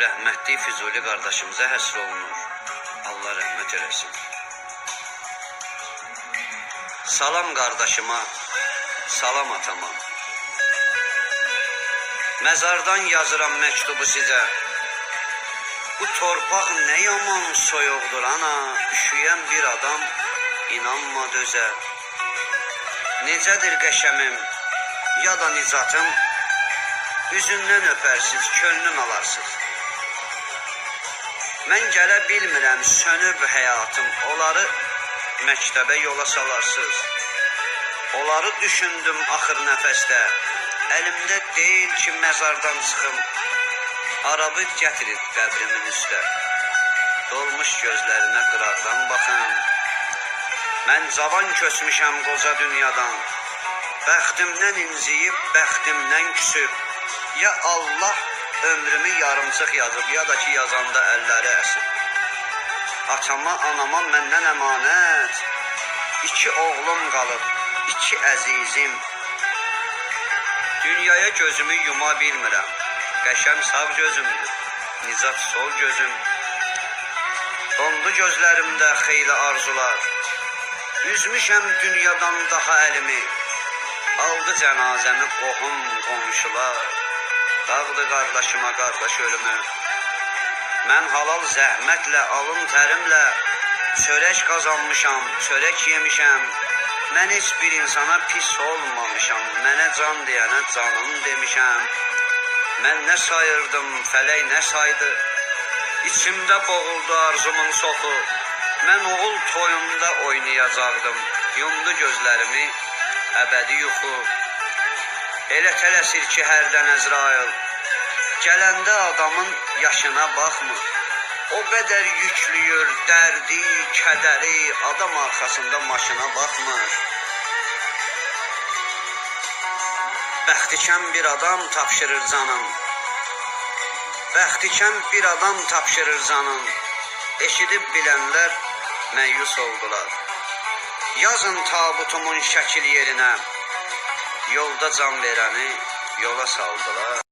Rəhmətli Füzuli qardaşımıza həsr olunur. Allah rəhmət eləsin. Salam qardaşıma, salam atama. Məzardan yazıram məktubu sizə. Bu torpaq nə yaman soyuqdur ana, üşüyən bir adam inanma dözə. Necədir qəşəmim, ya da nicatım, üzündən öpərsiz, könlüm alarsız. Mən gələ bilmirəm, sönüb həyatım, onları məktəbə yola salarsız. Onları düşündüm axır nəfəsdə, əlimdə deyil ki, məzardan çıxım. Arabı gətirib qəbrimin üstə. Dolmuş gözlərinə qıraqdan baxım. Mən cavan köçmüşəm qoca dünyadan. Bəxtimdən inciyib, bəxtimdən küsüb. Ya Allah ömrümü yarımçıq yazıb, ya da ki yazanda əlləri əsib. Atama, anama məndən əmanət. İki oğlum qalıb, iki əzizim. Dünyaya gözümü yuma bilmirəm. Qəşəm sağ gözümdür, Nicat sol gözüm. Dondu gözlərimdə xeyli arzular. Üzmüşəm dünyadan daha əlimi. Aldı cənazəmi qohum qonşular. Dağdı qardaşıma qardaş ölümü. Mən halal zəhmətlə, alın tərimlə çörək qazanmışam, çörək yemişəm. Mən heç bir insana pis olmamışam. Mənə can deyənə canım demişəm. Mən nə sayırdım, fələk nə saydı. İçimdə boğuldu arzumun soxu. Mən oğul toyunda oynayacaqdım. Yumdu gözlərimi əbədi yuxu. Elə tələsir ki, hərdən Əzrail. Gələndə adamın yaşına baxmır. O qədər yüklüyür dərdi, kədəri, adam arxasında maşına baxmır. Bəxtikəm bir adam tapşırır canım. Bəxtikəm bir adam tapşırır canım. Eşidib bilənlər məyus oldular. Yazın tabutumun şəkil yerinə. Yolda can verəni yola saldılar.